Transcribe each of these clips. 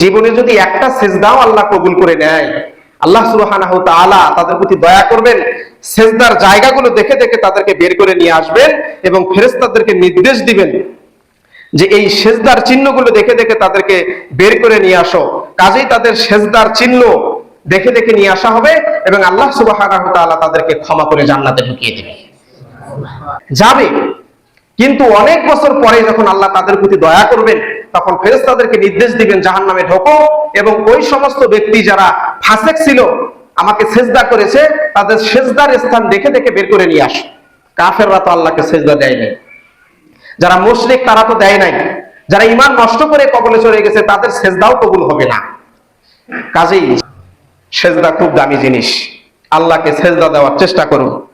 জীবনে যদি একটা সেজদাও আল্লাহ কবুল করে নেয়, আল্লাহ সুবহানাহু তাআলা তাদের প্রতি দয়া করবেন, সেজদার জায়গাগুলো দেখে দেখে তাদেরকে বের করে নিয়ে আসবেন এবং ফেরেশতাদেরকে নির্দেশ দিবেন যে এই সেজদার চিহ্নগুলো দেখে দেখে তাদেরকে বের করে নিয়ে আসো। কাজেই তাদের সেজদার চিহ্ন দেখে দেখে নিয়ে আসা হবে এবং আল্লাহ তাআলা তাদেরকে ক্ষমা করে জান্নাতে ঢুকিয়ে দেবে। যাবে। কিন্তু অনেক বছর পরে যখন আল্লাহ তাদের প্রতি দয়া করবেন তখন ফেরেশতাদেরকে নির্দেশ দিবেন জাহান নামে ঢোকো এবং ওই সমস্ত ব্যক্তি যারা ফাসেক ছিল, আমাকে সেজদা করেছে, তাদের সেজদার স্থান দেখে দেখে বের করে নিয়ে আসো। কাফেররা তো আল্লাহকে সেজদা দেয় নাই। যারা মুশরিক তারা তো দেয় নাই। যারা ইমান নষ্ট করে কবলে চলে গেছে, তাদের সেজদাও কবুল হবে না। কাজেই সেজদা খুব দামি জিনিস। আল্লাহকে সেজদা দেওয়ার চেষ্টা করুন।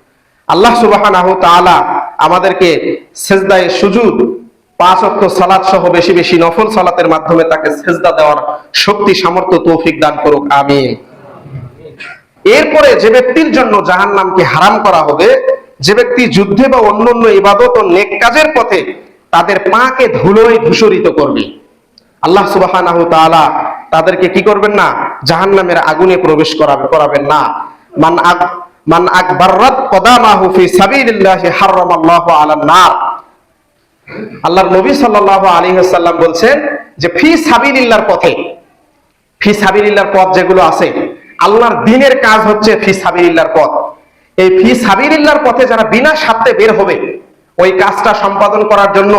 আল্লাহ তাআলা আমাদেরকে সেজদায়ে সুজুদ পাঁচ অক্ট সালাত সহ বেশি বেশি নফল সালাতের মাধ্যমে তাকে সেজদা দেওয়ার শক্তি, সামর্থ্য, তৌফিক দান করুক, আমিন। এরপরে যে ব্যক্তির জন্য জাহান্নামকে হারাম করা হবে, যে ব্যক্তি যুদ্ধে বা অন্যান্য ইবাদত ও নেক কাজের পথে তাদের পাকে ধুলোয় ধূসরিত করবে। আল্লাহ তাআলা তাদেরকে কি করবেন না? জাহান্নামের আগুনে প্রবেশ করাবে করাবেন না। মান আগ মান আকবাররাত কদামাহু ফি সাবিলিল্লাহি হারামাল্লাহু আলান নার। আল্লাহর নবী সাল্লাল্লাহু আলাইহি ওয়াসাল্লাম বলছেন যে, ফি সাবিলিল্লাহর পথে, ফি সাবিলিল্লাহর পথ যেগুলো আছে, আল্লাহর দিনের কাজ হচ্ছে ফি সাবিলিল্লাহর পথ। এই ফি সাবিলিল্লাহর পথে যারা বিনা স্বার্থে বের হবে, ওই কাজটা সম্পাদন করার জন্য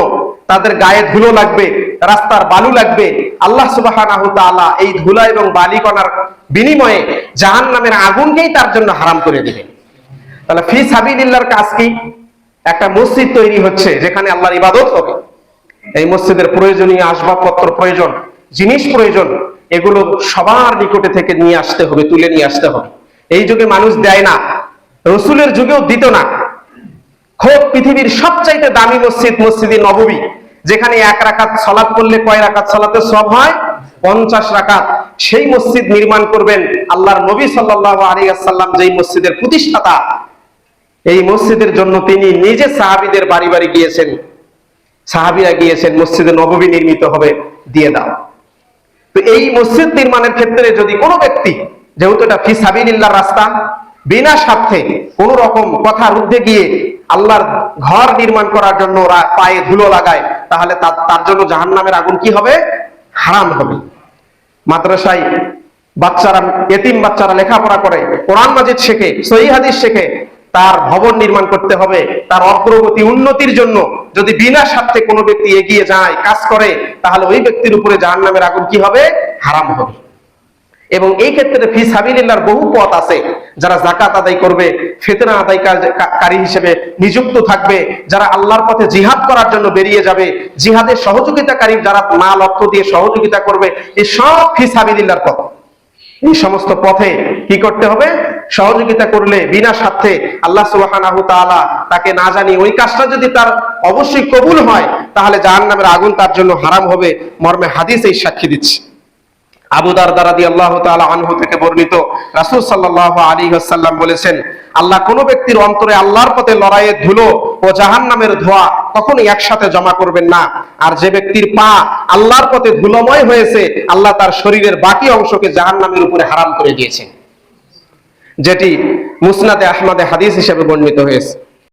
তাদের গায়ে ধুলো লাগবে, রাস্তার বালু লাগবে। আল্লাহ তাআলা এই ধুলা এবং বালিকণার বিনিময়ে জাহান্নামের আগুনকেই তার জন্য হারাম করে দিবেন তাহলে ফি সাবিলিল্লাহর কাজ কি? একটা মসজিদ তৈরি হচ্ছে যেখানে আল্লাহর ইবাদত হবে। এই মসজিদের প্রয়োজনীয় আসবাবপত্র প্রয়োজন, জিনিস প্রয়োজন, এগুলো সবার নিকটে থেকে নিয়ে আসতে হবে, তুলে নিয়ে আসতে হবে। এই যুগে মানুষ দেয় না, রসুলের যুগেও দিত না। খোদ পৃথিবীর সবচাইতে দামি মসজিদ মসজিদে নববী, যেখানে এক রাকাত সলাৎ করলে কয় রাকাত সলাতে সব হয়? পঞ্চাশ রাকাত। সেই মসজিদ নির্মাণ করবেন আল্লাহর নবী সাল্লাল্লাহু আলাইহি আসাল্লাম যেই মসজিদের প্রতিষ্ঠাতা এই মসজিদের জন্য তিনি নিজে সাহাবিদের বাড়ি বাড়ি গিয়েছেন। সাহাবিরা গিয়েছেন, মসজিদে নববী নির্মিত হবে, দিয়ে দাও। তো এই মসজিদ নির্মাণের ক্ষেত্রে যদি কোনো ব্যক্তি, যেহেতু এটা ফি সাবিলিল্লাহর রাস্তা, বিনা স্বার্থে কোন রকম কথার ঊর্ধ্বে গিয়ে আল্লাহর ঘর নির্মাণ করার জন্য পায়ে ধুলো লাগায়, তাহলে তার- জন্য জাহান্নামের আগুন কি হবে? হারাম হবে। মাদ্রাসায় বাচ্চারা, এতিম বাচ্চারা লেখাপড়া করে, কোরআন মাজিদ শেখে, সহি হাদিস শেখে তার ভবন নির্মাণ করতে হবে। তার অগ্রগতি উন্নতির জন্য যদি বিনা স্বার্থে কোনো ব্যক্তি এগিয়ে যায়, কাজ করে, তাহলে ওই ব্যক্তির উপরে জাহান্নামের আগুন কি হবে? হারাম হবে। এবং এই ক্ষেত্রে ফি সাবিলিল্লাহর বহু পথ আছে। যারা জাকাত আদায় করবে, ফেতনা আদায়কারী হিসেবে নিযুক্ত থাকবে, যারা আল্লাহর পথে জিহাদ করার জন্য বেরিয়ে যাবে, জিহাদের সহযোগিতাকারী যারা মাল, অর্থ দিয়ে সহযোগিতা করবে, এই সব ফি সাবিলিল্লাহর পথ। এই সমস্ত পথে কি করতে হবে? সহযোগিতা করলে বিনা স্বার্থে আল্লাহ সুবহানাহু তাআলা তাকে না জানি ওই কাজটা যদি তার অবশ্যই কবুল হয়, তাহলে জাহান্নামের আগুন তার জন্য হারাম হবে। মর্মে হাদিস এই সাক্ষী দিচ্ছে। আবু দারদা রাদিয়াল্লাহু তাআলা আনহু থেকে বর্ণিত রাসূল সাল্লাল্লাহু আলাইহি ওয়াসাল্লাম বলেছেন, আল্লাহ কোন ব্যক্তির অন্তরে আল্লাহর পথে লড়াইয়ের ধুলো ও জাহান্নামের ধোঁয়া কখনোই একসাথে জমা করবেন না। আর যে ব্যক্তির পা আল্লাহর পথে ধুলোময় হয়েছে, আল্লাহ তার শরীরের বাকি অংশকে জাহান্নামের উপরে হারাম করে দিয়েছেন। যেটি মুসনাদে আহমদে হাদিস হিসেবে বর্ণিত হয়েছে।